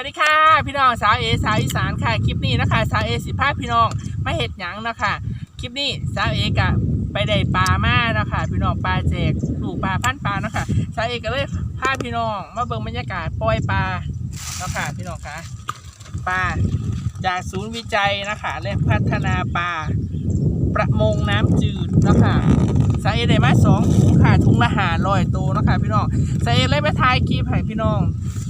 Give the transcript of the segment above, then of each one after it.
วัสดีค่ะ พี่น้องสาวเอสาวอีสานค่ะคลิปนี้นะคะสาวเอสิพาพี่น้องมาเห็ดหยังนะคะคลิปนี้สาวเอกะไปได้ปลามานะคะพี่น้องปลาแจกลูกปลาพันปลาเนาะคะสาวเอกก็เลยพาพี่น้องมาเบิ่งบรรยากาศปล่อยปลาเนาะคะพี่น้องคะปลาจากศูนย์วิจัยนะคะและพัฒนาปลา ประมงน้ำจืดนะคะสาเอได้มาสองถุงค่ะถุงละหาร้อยตัวนะคะพี่น้องสาเอเลยไปถ่ายคลิปให้พี่น้อง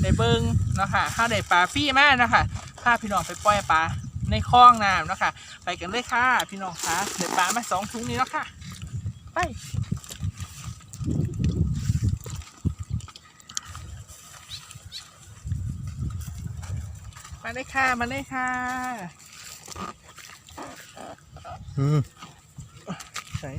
ได้เบิ้งนะค่ะถ้าได้ปลาฟรีมากนะคะพาพี่น้องไปปล่อยปลาในคลองน้ำนะค่ะไปกันเลยค่ะ พี่น้องคะได้ปลามาสองถุงนี้แล้วค่ะ ไปมาเลยค่ะ มาเลยค่ะ อืม ใส่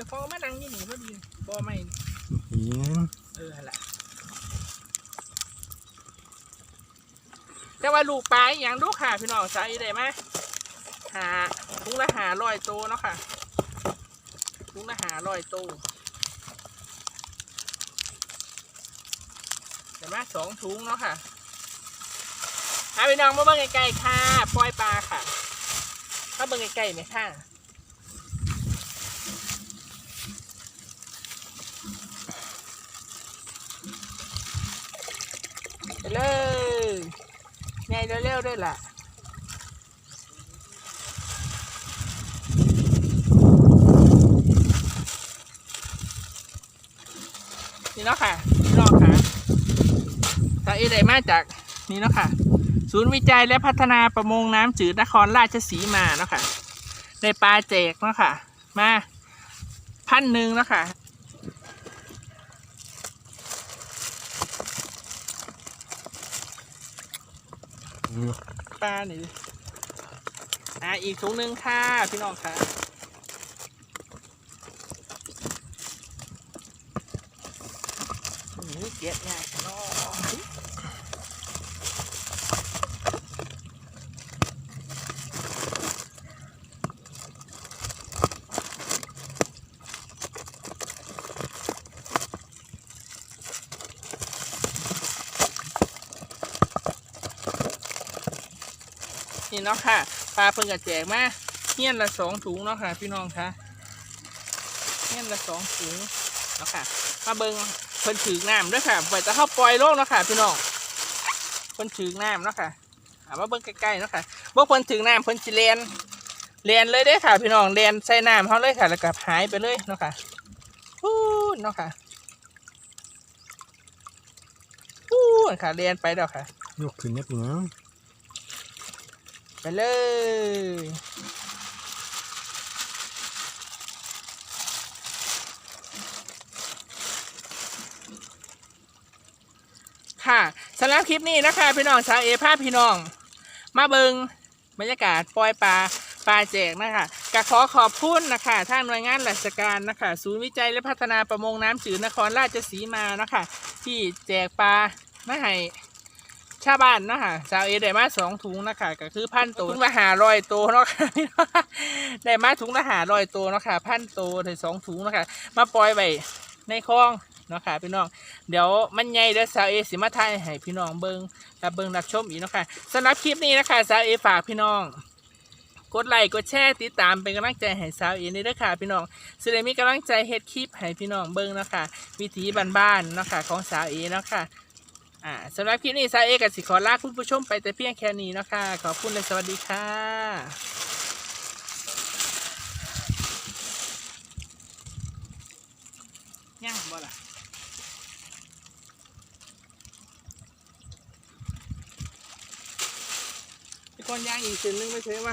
นี่เดี๋ยวฟองมานั่งอยี่นี่พอดีบอไม่อีหยังเออหั่นละแต่ว่าลูกปลาอหย่างดูค่ะพี่น้องใส่ได้ไหมหาถุงละหาร้อยโตวเนาะค่ะถุงละหาร้อยโตวเดี๋ยวมาสองถุงเนาะค่ะเอาพี่น้องมาเบิ่งใกล้ๆค่ะ ปล่อยปลาค่ะมาเบิ่งใกล้ๆไหมค่ะ เลยไงเร็วๆด้วยล่ะนี่เนาะค่ะพี่น้องค่ะสาเอไดมาจากนี่เนาะค่ะ ศูนย์วิจัยและพัฒนาประมงน้ำจืดนครราชสีมาเนาะค่ะ ได้ปลาแจกเนาะค่ะ มาพันหนึ่งเนาะค่ะ ปลาหนิอ่าอีกถุงหนึ่งค่ะ พี่น้องค่ะนี่เก็บง่ายเนาะ นี่เนาะค่ะ ปลาเพิ่งกระแจกมาเงี้ยนละสองถุงเนาะค่ะ พี่น้องค่ะเงี้ยนละสองถุงเนาะค่ะ มาเบิงเพิ่นถือน้ำด้วยค่ะไว้จะเข้าปล่อยโลกเนาะค่ะ พี่น้องเพิ่นถือน้ำเนาะค่ะามาเบิ่งใกล้ๆเนาะค่ะเมื่อเพิ่นถือน้ำเพิ่นสิเลียนเลียนเลยเด้ค่ะ พี่น้องเลียนใส่น้ำเขาเลยค่ะ แล้วก็หายไปเลยเนาะค่ะพูดเนาะค่ะพูดค่ะเลียนไปแล้วค่ะ ยกขึ้นเน็บหยัง ไปเลย ค่ะสำหรับคลิปนี้นะคะ พี่น้องชาวเอภาพพี่น้อง มาเบิงบรรยากาศปล่อยปลาปลาแจกนะคะก็ขอขอบคุณนะคะทางหน่วยงานราชการนะคะ ศูนย์วิจัยและพัฒนาประมงน้ำจืดนครราชสีมานะคะ ที่แจกปลามาให้ ชาวบ้านเนาะค่ะชาวเอได้มาสองถุงนะคะก็คือพันตัวถุงละหาร้อยตัวเนาะค่ะได้มาถุงละหาร้อยตัวเนาะค่ะพันตัวได้สองถุงนะคะมาปล่อยไว้ในคลองเนาะค่ะพี่น้องเดี๋ยวมันใหญ่เดี๋ยวสาวเอสิมาถ่ายให้พี่น้องเบิงรับเบิงรับชมอีกเนาะค่ะสำหรับคลิปนี้นะคะสาวเอฝากพี่น้องกดไลค์กดแชร์ติดตามเป็นกำลังใจให้สาวเอนี่ด้วยค่ะพี่น้องสิได้มีกำลังใจเฮ็ดคลิปให้พี่น้องเบิงเนาะค่ะวิถีบ้านๆเนาะค่ะของสาวเอเนาะค่ะ อ่าสำหรับคลิปนี้ซาเอกับสิขอลาคุณผู้ชมไปแต่เพียงแค่นี้นะคะขอบคุณและสวัสดีค่ะย่างบ่ล่ะพี่ก้อนย่างอีกชิ้นนึงไม่ใช่ไหม